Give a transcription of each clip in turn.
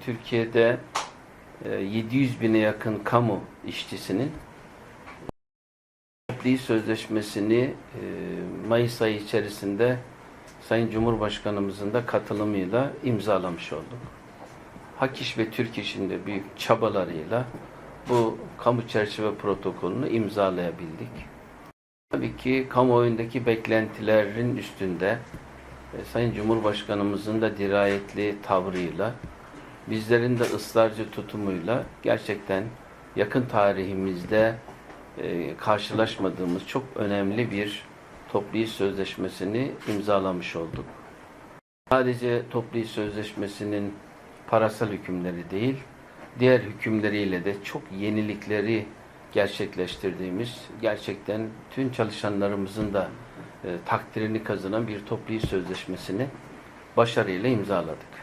Türkiye'de e, 700 bine yakın kamu işçisinin toplu sözleşmesini e, Mayıs ayı içerisinde Sayın Cumhurbaşkanımızın da katılımıyla imzalamış olduk. Hak İş ve Türk İş'in de büyük çabalarıyla bu kamu çerçeve protokolünü imzalayabildik. Tabii ki kamuoyundaki beklentilerin üstünde e, Sayın Cumhurbaşkanımızın da dirayetli tavrıyla, bizlerin de ısrarcı tutumuyla gerçekten yakın tarihimizde e, karşılaşmadığımız çok önemli bir toplu sözleşmesini imzalamış olduk. Sadece toplu sözleşmesinin parasal hükümleri değil, diğer hükümleriyle de çok yenilikleri gerçekleştirdiğimiz, gerçekten tüm çalışanlarımızın da e, takdirini kazanan bir toplu sözleşmesini başarıyla imzaladık.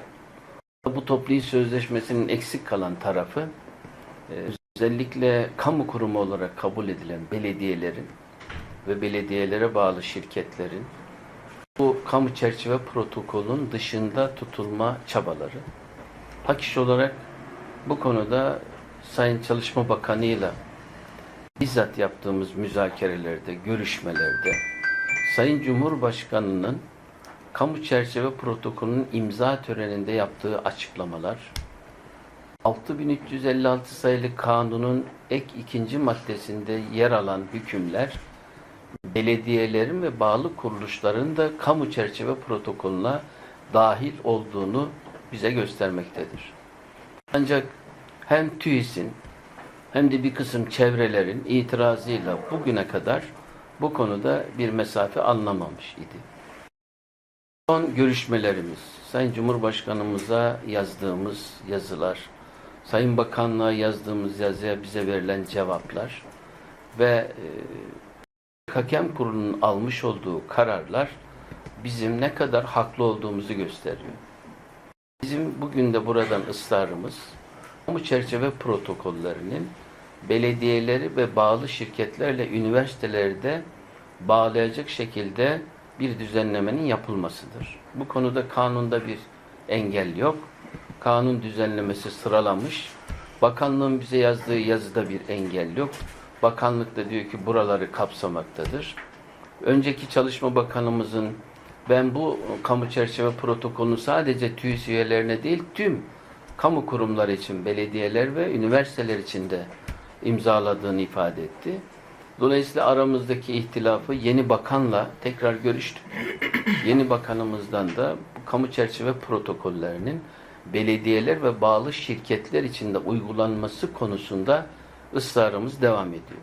Bu toplu sözleşmesinin eksik kalan tarafı e, özellikle kamu kurumu olarak kabul edilen belediyelerin ve belediyelere bağlı şirketlerin bu kamu çerçeve protokolün dışında tutulma çabaları. Hak olarak bu konuda Sayın Çalışma Bakanı ile bizzat yaptığımız müzakerelerde, görüşmelerde Sayın Cumhurbaşkanı'nın kamu çerçeve protokolünün imza töreninde yaptığı açıklamalar, 6356 sayılı kanunun ek ikinci maddesinde yer alan hükümler, belediyelerin ve bağlı kuruluşların da kamu çerçeve protokolüne dahil olduğunu bize göstermektedir. Ancak hem TÜİS'in hem de bir kısım çevrelerin itirazıyla bugüne kadar bu konuda bir mesafe alınamamış idi. Son görüşmelerimiz, Sayın Cumhurbaşkanımıza yazdığımız yazılar, Sayın Bakanlığa yazdığımız yazıya bize verilen cevaplar ve e, Hakem Kurulu'nun almış olduğu kararlar bizim ne kadar haklı olduğumuzu gösteriyor. Bizim bugün de buradan ısrarımız, kamu çerçeve protokollerinin belediyeleri ve bağlı şirketlerle üniversiteleri de bağlayacak şekilde bir düzenlemenin yapılmasıdır. Bu konuda kanunda bir engel yok. Kanun düzenlemesi sıralanmış. Bakanlığın bize yazdığı yazıda bir engel yok. Bakanlık da diyor ki buraları kapsamaktadır. Önceki Çalışma Bakanımızın ben bu kamu çerçeve protokolünü sadece TÜİS üyelerine değil tüm kamu kurumları için, belediyeler ve üniversiteler için de imzaladığını ifade etti. Dolayısıyla aramızdaki ihtilafı yeni bakanla tekrar görüştük. Yeni bakanımızdan da kamu çerçeve protokollerinin belediyeler ve bağlı şirketler içinde uygulanması konusunda ısrarımız devam ediyor.